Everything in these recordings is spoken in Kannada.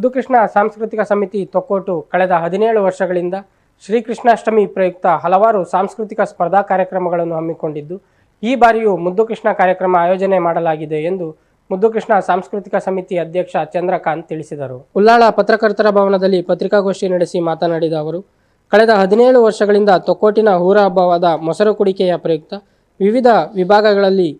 ಮುದ್ದುಕೃಷ್ಣ ಸಾಂಸ್ಕೃತಿಕ ಸಮಿತಿ ತೊಕ್ಕೋಟು ಕಳೆದ ಹದಿನೇಳು ವರ್ಷಗಳಿಂದ ಶ್ರೀಕೃಷ್ಣಾಷ್ಟಮಿ ಪ್ರಯುಕ್ತ ಹಲವಾರು ಸಾಂಸ್ಕೃತಿಕ ಸ್ಪರ್ಧಾ ಕಾರ್ಯಕ್ರಮಗಳನ್ನು ಹಮ್ಮಿಕೊಂಡಿದ್ದು, ಈ ಬಾರಿಯೂ ಮುದ್ದುಕೃಷ್ಣ ಕಾರ್ಯಕ್ರಮ ಆಯೋಜನೆ ಮಾಡಲಾಗಿದೆ ಎಂದು ಮುದ್ದುಕೃಷ್ಣ ಸಾಂಸ್ಕೃತಿಕ ಸಮಿತಿ ಅಧ್ಯಕ್ಷ ಚಂದ್ರಕಾಂತ್ ತಿಳಿಸಿದರು. ಉಲ್ಲಾಳ ಪತ್ರಕರ್ತರ ಭವನದಲ್ಲಿ ಪತ್ರಿಕಾಗೋಷ್ಠಿ ನಡೆಸಿ ಮಾತನಾಡಿದ ಅವರು, ಕಳೆದ ಹದಿನೇಳು ವರ್ಷಗಳಿಂದ ತೊಕ್ಕೋಟಿನ ಹೂರ ಹಬ್ಬವಾದ ಮೊಸರು ಕುಡಿಕೆಯ ಪ್ರಯುಕ್ತ ವಿವಿಧ ವಿಭಾಗಗಳಲ್ಲಿ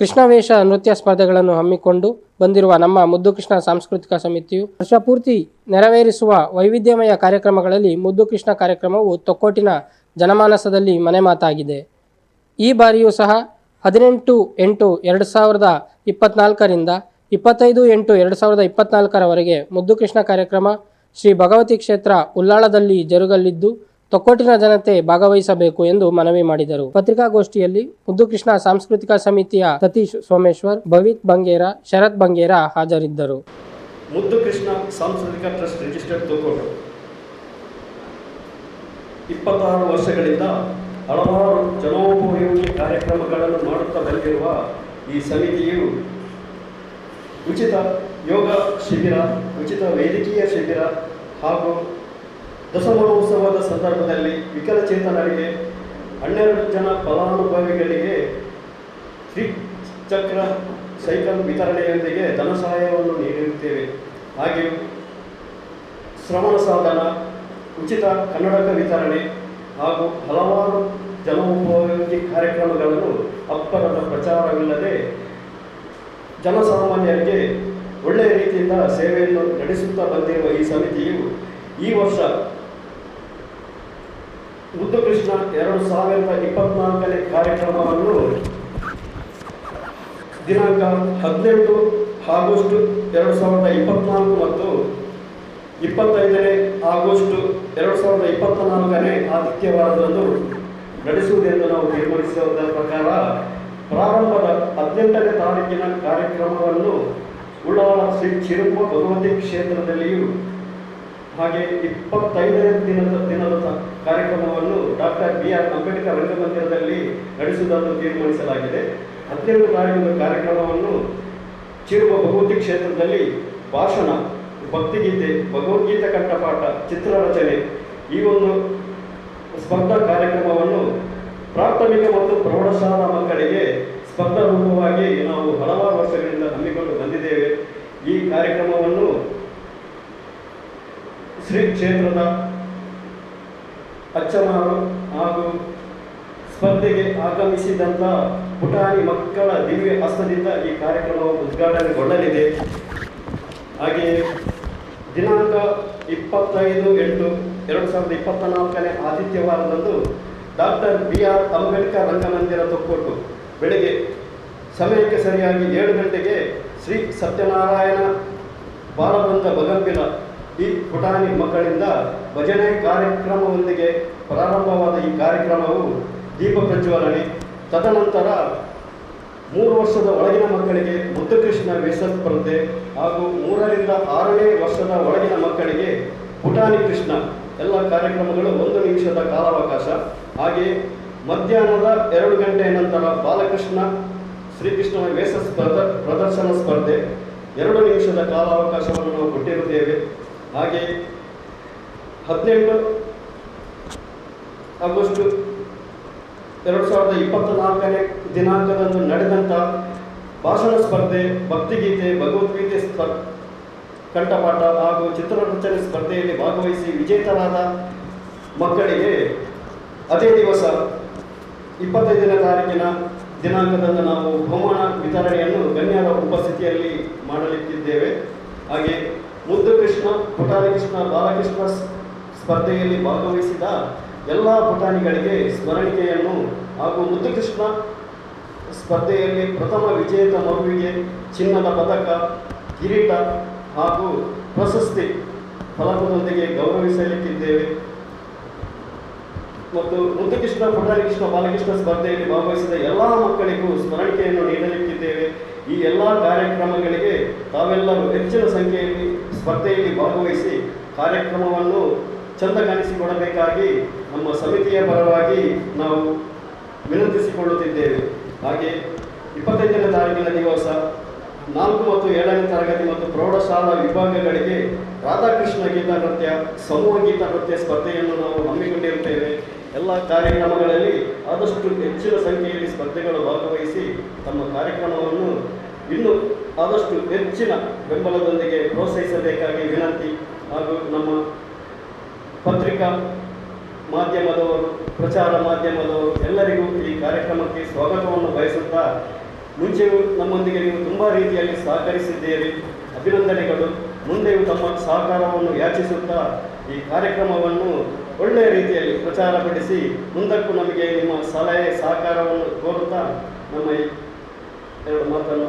ಕೃಷ್ಣವೇಷ ನೃತ್ಯ ಸ್ಪರ್ಧೆಗಳನ್ನು ಹಮ್ಮಿಕೊಂಡು ಬಂದಿರುವ ನಮ್ಮ ಮುದ್ದು ಕೃಷ್ಣ ಸಾಂಸ್ಕೃತಿಕ ಸಮಿತಿಯು ವರ್ಷಪೂರ್ತಿ ನೆರವೇರಿಸುವ ವೈವಿಧ್ಯಮಯ ಕಾರ್ಯಕ್ರಮಗಳಲ್ಲಿ ಮುದ್ದು ಕೃಷ್ಣ ಕಾರ್ಯಕ್ರಮವು ತೊಕ್ಕೋಟಿನ ಜನಮಾನಸದಲ್ಲಿ ಮನೆಮಾತಾಗಿದೆ. ಈ ಬಾರಿಯೂ ಸಹ ಹದಿನೆಂಟು ಎಂಟು ಎರಡು ಸಾವಿರದ ಇಪ್ಪತ್ನಾಲ್ಕರಿಂದ ಇಪ್ಪತ್ತೈದು ಎಂಟು ಎರಡು ಸಾವಿರದ ಇಪ್ಪತ್ನಾಲ್ಕರವರೆಗೆ ಮುದ್ದುಕೃಷ್ಣ ಕಾರ್ಯಕ್ರಮ ಶ್ರೀ ಭಗವತಿ ಕ್ಷೇತ್ರ ಉಲ್ಲಾಳದಲ್ಲಿ ಜರುಗಲಿದ್ದು ತೊಕ್ಕೋಟಿನ ಜನತೆ ಭಾಗವಹಿಸಬೇಕು ಎಂದು ಮನವಿ ಮಾಡಿದರು. ಪತ್ರಿಕಾಗೋಷ್ಠಿಯಲ್ಲಿ ಮುದ್ದುಕೃಷ್ಣ ಸಾಂಸ್ಕೃತಿಕ ಸಮಿತಿಯ ಸತೀಶ್ ಸೋಮೇಶ್ವರ್, ಭವಿತ್ ಬಂಗೇರ, ಶರತ್ ಬಂಗೇರ ಹಾಜರಿದ್ದರು. ಮುದ್ದು ಕೃಷ್ಣ ಸಾಂಸ್ಕೃತಿಕ ಟ್ರಸ್ಟ್ ರಿಜಿಸ್ಟರ್ಡ್ ತೂಕೋಟು ಇಪ್ಪತ್ತಾರು ವರ್ಷಗಳಿಂದ ಹಲವಾರು ಜನೋಪಯೋಗಿ ಕಾರ್ಯಕ್ರಮಗಳನ್ನು ಮಾಡುತ್ತಾ ಬಂದಿರುವ ಈ ಸಮಿತಿಯು ಉಚಿತ ಯೋಗ ಶಿಬಿರ, ಉಚಿತ ವೈದ್ಯಕೀಯ ಶಿಬಿರ ಹಾಗೂ ದಸಮಹೋತ್ಸವದ ಸಂದರ್ಭದಲ್ಲಿ ವಿಕಲಚೇತನರಿಗೆ, ಹನ್ನೆರಡು ಜನ ಫಲಾನುಭವಿಗಳಿಗೆ ಶ್ರೀ ಚಕ್ರ ಸೈಕಲ್ ವಿತರಣೆಯೊಂದಿಗೆ ಧನ ಸಹಾಯವನ್ನು ನೀಡಿರುತ್ತೇವೆ. ಹಾಗೆಯೇ ಶ್ರವಣ ಸಾಧನ, ಉಚಿತ ಕನ್ನಡಕ ವಿತರಣೆ ಹಾಗೂ ಹಲವಾರು ಜನೋಪಯೋಗಿ ಕಾರ್ಯಕ್ರಮಗಳನ್ನು ಅಪ್ಪರದ ಪ್ರಚಾರವಿಲ್ಲದೆ ಜನಸಾಮಾನ್ಯರಿಗೆ ಒಳ್ಳೆಯ ರೀತಿಯಿಂದ ಸೇವೆಯನ್ನು ನಡೆಸುತ್ತಾ ಬಂದಿರುವ ಈ ಸಮಿತಿಯು ಈ ವರ್ಷ ಮುದ್ದು ಕೃಷ್ಣ ಎರಡು ಸಾವಿರದ ಇಪ್ಪತ್ನಾಲ್ಕನೇ ಕಾರ್ಯಕ್ರಮವನ್ನು ದಿನಾಂಕ ಹದಿನೆಂಟು ಆಗಸ್ಟ್ ಎರಡು ಸಾವಿರದ ಇಪ್ಪತ್ನಾಲ್ಕು ಮತ್ತು ಇಪ್ಪತ್ತೈದನೇ ಆಗಸ್ಟ್ ಎರಡು ಸಾವಿರದ ಇಪ್ಪತ್ನಾಲ್ಕನೇ ಆದಿತ್ಯವಾರದಂದು ನಡೆಸುವುದೆಂದು ನಾವು ತೀರ್ಮಾನಿಸಿದ ಪ್ರಕಾರ ಪ್ರಾರಂಭದ ಹದಿನೆಂಟನೇ ತಾರೀಕಿನ ಕಾರ್ಯಕ್ರಮವನ್ನು ಉಳ್ಳಾಳ ಶ್ರೀ ಚಿರುಪ ಭಗವತಿ ಕ್ಷೇತ್ರದಲ್ಲಿಯೂ ಹಾಗೆ ಇಪ್ಪತ್ತೈದನೇ ದಿನದ ದಿನದ ಬಿ ಆರ್ ಅಂಬೇಡ್ಕರ್ ರಂಗಮಂದಿರದಲ್ಲಿ ನಡೆಸುವುದನ್ನು ತೀರ್ಮಾನಿಸಲಾಗಿದೆ. ಹದಿನೇಳು ನಾಡಿನ ಕಾರ್ಯಕ್ರಮವನ್ನು ಚಿರುವ ಭಗವತಿ ಕ್ಷೇತ್ರದಲ್ಲಿ ಭಾಷಣ, ಭಕ್ತಿಗೀತೆ, ಭಗವದ್ಗೀತೆ ಕಂಠಪಾಠ, ಚಿತ್ರರಚನೆ ಈ ಒಂದು ಸ್ಪರ್ಧಾ ಕಾರ್ಯಕ್ರಮವನ್ನು ಪ್ರಾಥಮಿಕ ಮತ್ತು ಪ್ರೌಢಶಾಲಾ ಮಕ್ಕಳಿಗೆ ಸ್ಪರ್ಧಾ ರೂಪವಾಗಿ ನಾವು ಹಲವಾರು ವರ್ಷಗಳಿಂದ ಹಮ್ಮಿಕೊಂಡು ಬಂದಿದ್ದೇವೆ. ಈ ಕಾರ್ಯಕ್ರಮವನ್ನು ಶ್ರೀ ಕ್ಷೇತ್ರದ ಅಚ್ಚಮಾರು ಹಾಗೂ ಸ್ಪರ್ಧೆಗೆ ಆಗಮಿಸಿದಂಥ ಪುಟಾಣಿ ಮಕ್ಕಳ ದಿವ್ಯ ಹಸ್ತದಿಂದ ಈ ಕಾರ್ಯಕ್ರಮವು ಉದ್ಘಾಟನೆಗೊಳ್ಳಲಿದೆ. ಹಾಗೆಯೇ ದಿನಾಂಕ ಇಪ್ಪತ್ತೈದು ಎಂಟು ಎರಡು ಸಾವಿರದ ಇಪ್ಪತ್ತ ನಾಲ್ಕನೇ ಆದಿತ್ಯವಾರದಂದು ಡಾಕ್ಟರ್ ಬಿ ಆರ್ ಅಂಬೇಡ್ಕರ್ ರಂಗಮಂದಿರ ತೊಕ್ಕೊಟ್ಟು ಬೆಳಗ್ಗೆ ಸಮಯಕ್ಕೆ ಸರಿಯಾಗಿ ಏಳು ಗಂಟೆಗೆ ಶ್ರೀ ಸತ್ಯನಾರಾಯಣ ಬಾಲಬಂಧ ಬಗಂಬಿಲ ಈ ಪುಟಾಣಿ ಮಕ್ಕಳಿಂದ ಭಜನೆ ಕಾರ್ಯಕ್ರಮದೊಂದಿಗೆ ಪ್ರಾರಂಭವಾದ ಈ ಕಾರ್ಯಕ್ರಮವು ದೀಪ ಪ್ರಜ್ವಲನೆ. ತದನಂತರ ಮೂರು ವರ್ಷದ ಒಳಗಿನ ಮಕ್ಕಳಿಗೆ ಮುದ್ದುಕೃಷ್ಣ ವೇಷ ಸ್ಪರ್ಧೆ ಹಾಗೂ ಮೂರರಿಂದ ಆರನೇ ವರ್ಷದ ಒಳಗಿನ ಮಕ್ಕಳಿಗೆ ಪುಟಾಣಿ ಕೃಷ್ಣ. ಎಲ್ಲ ಕಾರ್ಯಕ್ರಮಗಳು ಒಂದು ನಿಮಿಷದ ಕಾಲಾವಕಾಶ. ಹಾಗೆ ಮಧ್ಯಾಹ್ನದ ಎರಡು ಗಂಟೆಯ ನಂತರ ಬಾಲಕೃಷ್ಣ, ಶ್ರೀಕೃಷ್ಣನ ವೇಷ ಸ್ಪರ್ಧ, ಪ್ರದರ್ಶನ ಸ್ಪರ್ಧೆ. ಎರಡು ನಿಮಿಷದ ಕಾಲಾವಕಾಶವನ್ನು ನಾವು ಕೊಟ್ಟಿರುತ್ತೇವೆ. ಹಾಗೆ ಹದಿನೆಂಟು ಆಗಸ್ಟ್ ಎರಡು ಸಾವಿರದ ಇಪ್ಪತ್ತ ನಾಲ್ಕನೇ ದಿನಾಂಕದಂದು ನಡೆದಂಥ ಭಾಷಣ ಸ್ಪರ್ಧೆ, ಭಕ್ತಿಗೀತೆ, ಭಗವದ್ಗೀತೆ ಸ್ಪ ಕಂಠಪಾಠ ಹಾಗೂ ಚಿತ್ರರಚನೆ ಸ್ಪರ್ಧೆಯಲ್ಲಿ ಭಾಗವಹಿಸಿ ವಿಜೇತರಾದ ಮಕ್ಕಳಿಗೆ ಅದೇ ದಿವಸ ಇಪ್ಪತ್ತೈದನೇ ತಾರೀಕಿನ ದಿನಾಂಕದಂದು ನಾವು ಬಹುಮಾನ ವಿತರಣೆಯನ್ನು ಗಣ್ಯರ ಉಪಸ್ಥಿತಿಯಲ್ಲಿ ಮಾಡಲಿಕ್ಕಿದ್ದೇವೆ. ಹಾಗೆ ಮುದ್ದು ಕೃಷ್ಣ ಪುಟಾಣಿ ಕೃಷ್ಣ ಬಾಲಕೃಷ್ಣ ಸ್ಪರ್ಧೆಯಲ್ಲಿ ಭಾಗವಹಿಸಿದ ಎಲ್ಲ ಪುಟಾಣಿಗಳಿಗೆ ಸ್ಮರಣಿಕೆಯನ್ನು ಹಾಗೂ ಮುದ್ದು ಕೃಷ್ಣ ಸ್ಪರ್ಧೆಯಲ್ಲಿ ಪ್ರಥಮ ವಿಜೇತ ಮಗುವಿಗೆ ಚಿನ್ನದ ಪದಕ, ಕಿರೀಟ ಹಾಗೂ ಪ್ರಶಸ್ತಿ ಫಲಕದೊಂದಿಗೆ ಗೌರವಿಸಲಿಕ್ಕಿದ್ದೇವೆ. ಮತ್ತು ಮುದ್ದುಕೃಷ್ಣ ಕೃಷ್ಣ ಬಾಲಕೃಷ್ಣ ಸ್ಪರ್ಧೆಯಲ್ಲಿ ಭಾಗವಹಿಸಿದ ಎಲ್ಲ ಮಕ್ಕಳಿಗೂ ಸ್ಮರಣಿಕೆಯನ್ನು ನೀಡಲಿಕ್ಕಿದ್ದೇವೆ. ಈ ಎಲ್ಲ ಕಾರ್ಯಕ್ರಮಗಳಿಗೆ ತಾವೆಲ್ಲರೂ ಹೆಚ್ಚಿನ ಸಂಖ್ಯೆಯಲ್ಲಿ ಸ್ಪರ್ಧೆಯಲ್ಲಿ ಭಾಗವಹಿಸಿ ಕಾರ್ಯಕ್ರಮವನ್ನು ಚಂದ ಕಾಣಿಸಿಕೊಡಬೇಕಾಗಿ ನಮ್ಮ ಸಮಿತಿಯ ಪರವಾಗಿ ನಾವು ವಿನಂತಿಸಿಕೊಳ್ಳುತ್ತಿದ್ದೇವೆ. ಹಾಗೆ ಇಪ್ಪತ್ತೈದನೇ ತಾರೀಕಿನ ದಿವಸ ನಾಲ್ಕು ಮತ್ತು ಏಳನೇ ತರಗತಿ ಮತ್ತು ಪ್ರೌಢಶಾಲಾ ವಿಭಾಗಗಳಿಗೆ ರಾಧಾಕೃಷ್ಣ ಗೀತಾ ನೃತ್ಯ, ಸಮೂಹ ಗೀತಾ ನೃತ್ಯ ಸ್ಪರ್ಧೆಯನ್ನು ನಾವು ಹಮ್ಮಿಕೊಂಡಿರುತ್ತೇವೆ. ಎಲ್ಲ ಕಾರ್ಯಕ್ರಮಗಳಲ್ಲಿ ಆದಷ್ಟು ಹೆಚ್ಚಿನ ಸಂಖ್ಯೆಯಲ್ಲಿ ಸ್ಪರ್ಧೆಗಳು ಭಾಗವಹಿಸಿ ತಮ್ಮ ಕಾರ್ಯಕ್ರಮವನ್ನು ಇನ್ನೂ ಆದಷ್ಟು ಹೆಚ್ಚಿನ ಬೆಂಬಲದೊಂದಿಗೆ ಪ್ರೋತ್ಸಾಹಿಸಬೇಕಾಗಿ ವಿನಂತಿ ಹಾಗೂ ನಮ್ಮ ಪತ್ರಿಕಾ ಮಾಧ್ಯಮದವರು, ಪ್ರಚಾರ ಮಾಧ್ಯಮದವರು ಎಲ್ಲರಿಗೂ ಈ ಕಾರ್ಯಕ್ರಮಕ್ಕೆ ಸ್ವಾಗತವನ್ನು ಬಯಸುತ್ತಾ ಮುಂಚೆಯೂ ನಮ್ಮೊಂದಿಗೆ ನೀವು ತುಂಬ ರೀತಿಯಲ್ಲಿ ಸಹಕರಿಸಿದ್ದೀರಿ. ಅಭಿನಂದನೆಗಳು. ಮುಂದೆಯೂ ತಮ್ಮ ಸಹಕಾರವನ್ನು ಯಾಚಿಸುತ್ತಾ ಈ ಕಾರ್ಯಕ್ರಮವನ್ನು ಒಳ್ಳೆಯ ರೀತಿಯಲ್ಲಿ ಪ್ರಚಾರಪಡಿಸಿ ಮುಂದಕ್ಕೂ ನಮಗೆ ನಿಮ್ಮ ಸಲಹೆ ಸಹಕಾರವನ್ನು ಕೋರುತ್ತಾ ನಮ್ಮ ಎರಡು ಮಾತನ್ನು